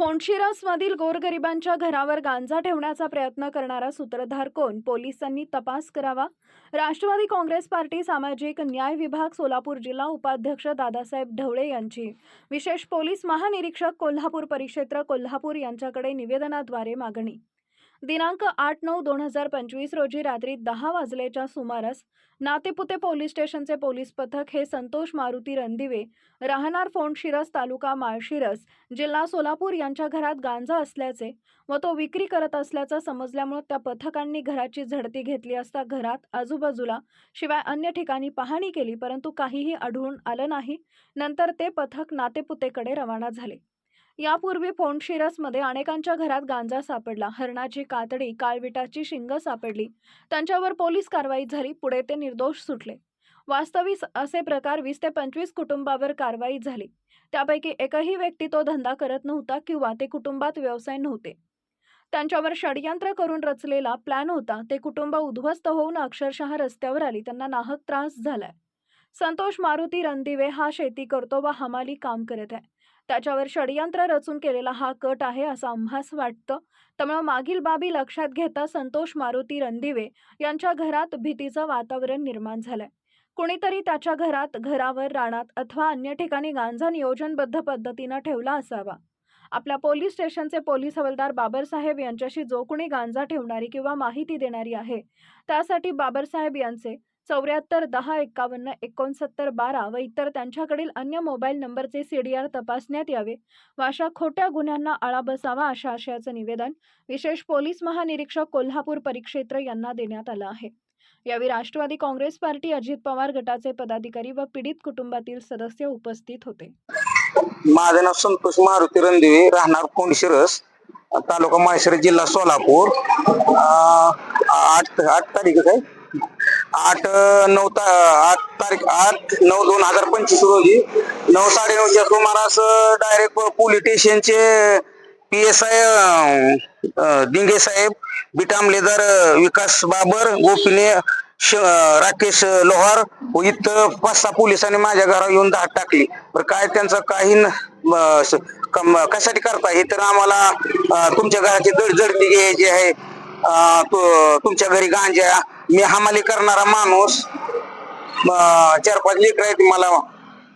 फोंडशिरसमधील गोरगरिबांच्या घरावर गांजा ठेवण्याचा प्रयत्न करणारा सूत्रधार कोण? पोलिसांनी तपास करावा. राष्ट्रवादी काँग्रेस पार्टी सामाजिक न्याय विभाग सोलापूर जिल्हा उपाध्यक्ष दादासाहेब ढवळे यांची. विशेष पोलीस महानिरीक्षक कोल्हापूर परिक्षेत्र कोल्हापूर यांच्याकडे निवेदनाद्वारे मागणी. दिनांक आठ नऊ दोन हजार पंचवीस रोजी रात्री दहा वाजलेच्या सुमारास नातेपुते पोलीस स्टेशनचे पोलीस पथक हे संतोष मारुती रणदिवे राहणार फोंडशिरस तालुका माळशिरस जिल्हा सोलापूर यांच्या घरात गांजा असल्याचे व तो विक्री करत असल्याचं समजल्यामुळे त्या पथकांनी घराची झडती घेतली असता घरात आजूबाजूला शिवाय अन्य ठिकाणी पाहणी केली परंतु काहीही आढळून आलं नाही. नंतर ते पथक नातेपुतेकडे रवाना झाले. यापूर्वी फोंडशिरसमध्ये अनेकांच्या घरात गांजा सापडला. हरणाची कातडी काळविटाची शिंग सापडली. त्यांच्यावर पोलीस कारवाई झाली. पुढे ते निर्दोष सुटले. वास्तविक असे प्रकार वीस ते पंचवीस कुटुंबावर कारवाई झाली. त्यापैकी एकही व्यक्ती तो धंदा करत नव्हता किंवा ते कुटुंबात व्यवसाय नव्हते. त्यांच्यावर षडयंत्र करून रचलेला प्लॅन होता. ते कुटुंब उद्ध्वस्त होऊन अक्षरशः रस्त्यावर आली. त्यांना नाहक त्रास झालाय. संतोष मारुती रणदिवे हा शेती करतो व हमाली काम करत आहे. त्याच्यावर षडयंत्र रचून केलेला हा कट आहे असं आम्हास वाटतं. त्यामुळे मागील बाबी लक्षात घेता संतोष मारुती रणदिवे यांच्या घरात भीतीचं वातावरण निर्माण झालंय. कुणीतरी त्याच्या घरात घरावर रानात अथवा अन्य ठिकाणी गांजा नियोजनबद्ध पद्धतीनं ठेवला असावा. आपल्या पोलीस स्टेशनचे पोलीस हवालदार बाबरसाहेब यांच्याशी जो कोणी गांजा ठेवणारी किंवा माहिती देणारी आहे त्यासाठी बाबरसाहेब यांचे चौऱ्याहत्तर दहा एक्कावन्न एकोणसत्तर बारा व इतर त्यांच्याकडील अन्य मोबाईल नंबरचे आर तपासण्यात यावे. व अशा खोट्या गुन्ह्यांना आळा बसावा अशा आशयाचं निवेदन विशेष पोलीस महानिरीक्षक कोल्हापूर परिक्षेत्र यांना देण्यात आलं आहे. यावेळी राष्ट्रवादी काँग्रेस पार्टी अजित पवार गटाचे पदाधिकारी व पीडित कुटुंबातील सदस्य उपस्थित होते. माझं नाव संतोष मारुती रणदिवे राहणार कोंडशिरस तालुका माहेश्वर जिल्हा सोलापूर. आठ आठ तारीख आहे. आठ नऊ ता आठ तारीख आठ नऊ दोन हजार पंचवीस रोजी. नऊ साडेनऊच्या सुमारास डायरेक्ट पोलीस स्टेशनचे पी एस आय दिंगे साहेब बिटाम लेदर विकास बाबर गोपीने राकेश लोहार व इथं पाच सहा पोलिसांनी माझ्या घरावर येऊन धाड टाकली. तर काय त्यांचं काही कशासाठी करता हे तर आम्हाला तुमच्या घराची जड जडती घ्यायची आहे. तुमच्या घरी गांजा मी हमाली करणारा माणूस चार पाच लेकर आहेत मला.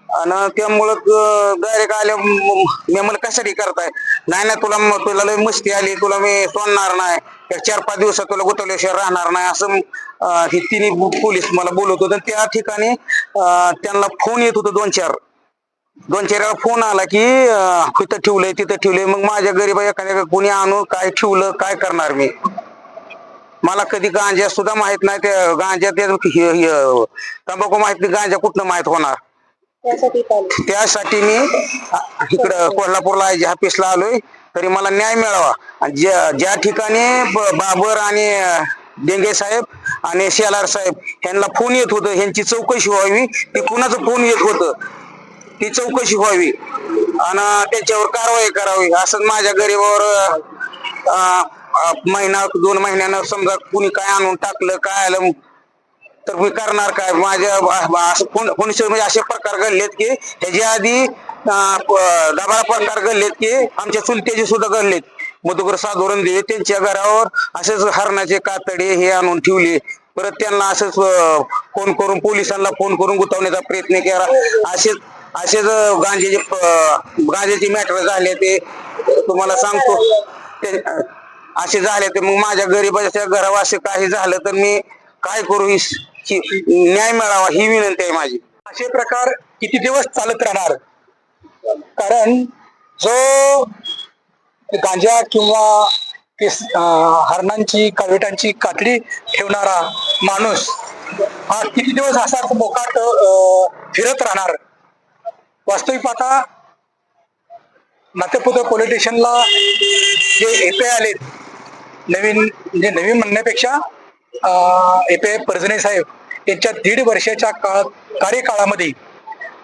आणि त्यामुळं डायरेक्ट आल्या मी मला कशासाठी करताय? नाही ना तुला तुला लय मस्ती आली तुला मी सोडणार नाही. चार पाच दिवसात तुला गुतवल्याशिवाय राहणार नाही. असं हे तिन्ही पोलीस मला बोलत होते. त्या ठिकाणी त्यांना फोन येत होतं दोन चार. दोन चार वेळा फोन आला की तिथं ठेवलंय तिथं ठेवलंय. मग माझ्या गरीब एखाद्या कोणी आणून काय ठेवलं काय करणार मी? मला कधी गांजा सुद्धा माहीत नाही त्या गांजा ते हे- हे- तंबाखू माहीत नाही गांजा कुठनं माहीत होणार? त्यासाठी मी इकडं कोल्हापूरला जे ऑफिसला आलोय तरी मला न्याय मिळावा. आणि ज्या ज्या ठिकाणी ब- बाबर आणि अ, डेंगे साहेब आणि शेलार साहेब यांना फोन येत होतं ह्यांची चौकशी व्हावी ती कुणाचं फोन येत होतं ती चौकशी व्हावी. आणि त्याच्यावर कारवाई करावी असं माझ्या गरीबावर अ, अ, महिना दोन महिन्यानं समजा कुणी काय आणून टाकलं काय आलं तर मी करणार काय? माझ्या कोणी म्हणजे असे प्रकार घडलेत की ह्याच्या आधी दबारा प्रकार घडलेत की आमच्या चुलत्याचे सुद्धा घडलेत. मधुकर साधोरण देवे त्यांच्या घरावर असेच हरणाचे कातडे हे आणून ठेवले. परत त्यांना असंच फोन करून पोलिसांना फोन करून गुतवण्याचा प्रयत्न केला. असेच असेच गांजेचे गांजेचे मॅटर झाले ते तुम्हाला सांगतो. असे झाले तर मग माझ्या गरीबाच्या घरावाशी असे काही झालं तर मी काय करू? ही न्याय मिळावा ही विनंती आहे माझी. असे प्रकार किती दिवस चालत राहणार? कारण जो गांजा किंवा हरणांची काळविटांची कातडी ठेवणारा माणूस हा किती दिवस असाच मोकाट फिरत राहणार? वास्तविक पाहता नातेपुत्र पोलीस स्टेशनला जे एपे आलेत नवीन म्हणजे नवीन म्हणण्यापेक्षा एपे परजणे साहेब यांच्या दीड वर्षाच्या काळात कार्यकाळामध्ये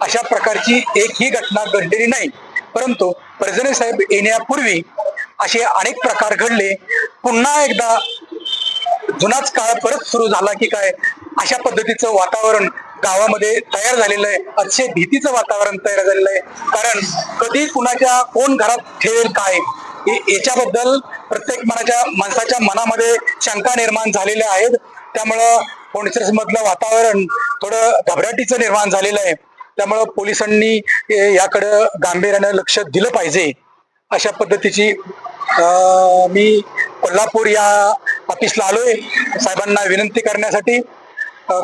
अशा प्रकारची एकही घटना घडलेली नाही. परंतु परजणे साहेब येण्यापूर्वी असे अनेक प्रकार घडले. पुन्हा एकदा जुनाच काळ परत सुरू झाला की काय? अशा पद्धतीचं वातावरण गावामध्ये तयार झालेलं आहे. अतिशय भीतीचं वातावरण तयार झालेलं आहे. कारण कधी कुणाच्या कोण घरात ठेवेल काय? याच्याबद्दल प्रत्येक मनाच्या माणसाच्या मनामध्ये शंका निर्माण झालेल्या आहेत. त्यामुळं फोंडसर्स मधलं वातावरण थोडं घबराटीचं निर्माण झालेलं आहे. त्यामुळं पोलिसांनी याकडं गांभीर्यानं लक्ष दिलं पाहिजे. अशा पद्धतीची मी कोल्हापूर या ऑफिसला आलोय. साहेबांना विनंती करण्यासाठी.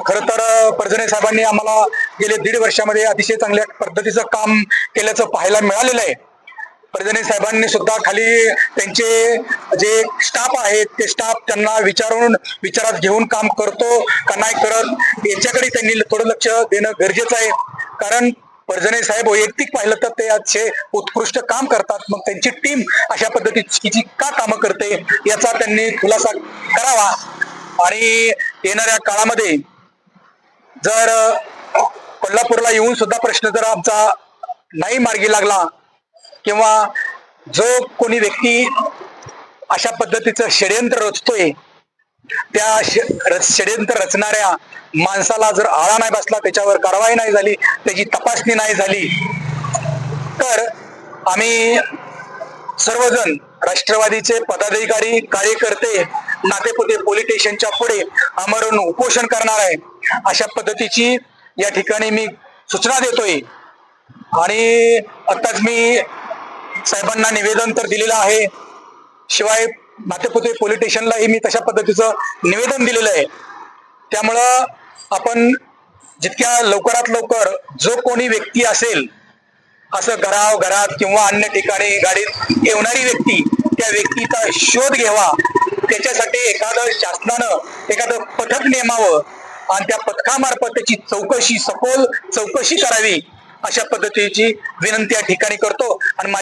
खर तर अं, साहेबांनी आम्हाला गेले दीड वर्षामध्ये अतिशय चांगल्या पद्धतीचं काम केल्याचं पाहायला मिळालेलं आहे. परजणे साहेबांनी सुद्धा खाली त्यांचे जे स्टाफ आहेत ते स्टाफ त्यांना विचारून विचारात घेऊन काम करतो का नाही करत याच्याकडे त्यांनी थोडं लक्ष देणं गरजेचं आहे. कारण परजणे साहेब वैयक्तिक पाहिलं तर ते अतिशय उत्कृष्ट काम करतात. मग त्यांची टीम अशा पद्धतीची का कामं करते याचा त्यांनी खुलासा करावा. आणि येणाऱ्या काळामध्ये जर कोल्हापूरला येऊन सुद्धा प्रश्न जर आमचा नाही मार्गी लागला किंवा जो कोणी व्यक्ती अशा पद्धतीचं षडयंत्र रचतोय त्या षड्यंत्र षडयंत्र रचणाऱ्या माणसाला जर आळा नाही बसला त्याच्यावर कारवाई नाही झाली त्याची तपासणी नाही झाली तर आम्ही सर्वजण राष्ट्रवादीचे पदाधिकारी कार्यकर्ते नातेपुते पोलीस स्टेशनच्या पुढे आमरण उपोषण करणार आहे. अशा पद्धतीची या ठिकाणी मी सूचना देतोय. आणि आताच मी साहेबांना निवेदन तर दिलेलं आहे. शिवाय नातेपुते पोलीस स्टेशनलाही मी तशा पद्धतीचं निवेदन दिलेलं आहे. त्यामुळं आपण जितक्या लवकरात लवकर जो कोणी व्यक्ती असेल असं घराव घरात किंवा अन्य ठिकाणी गाडीत येणारी व्यक्ती त्या व्यक्तीचा शोध घ्यावा. त्याच्यासाठी एखादं शासनानं एखादं पथक नेमावं आणि त्या पथकामार्फत त्याची चौकशी सखोल चौकशी करावी अशा पद्धतीची विनंती या ठिकाणी करतो. आणि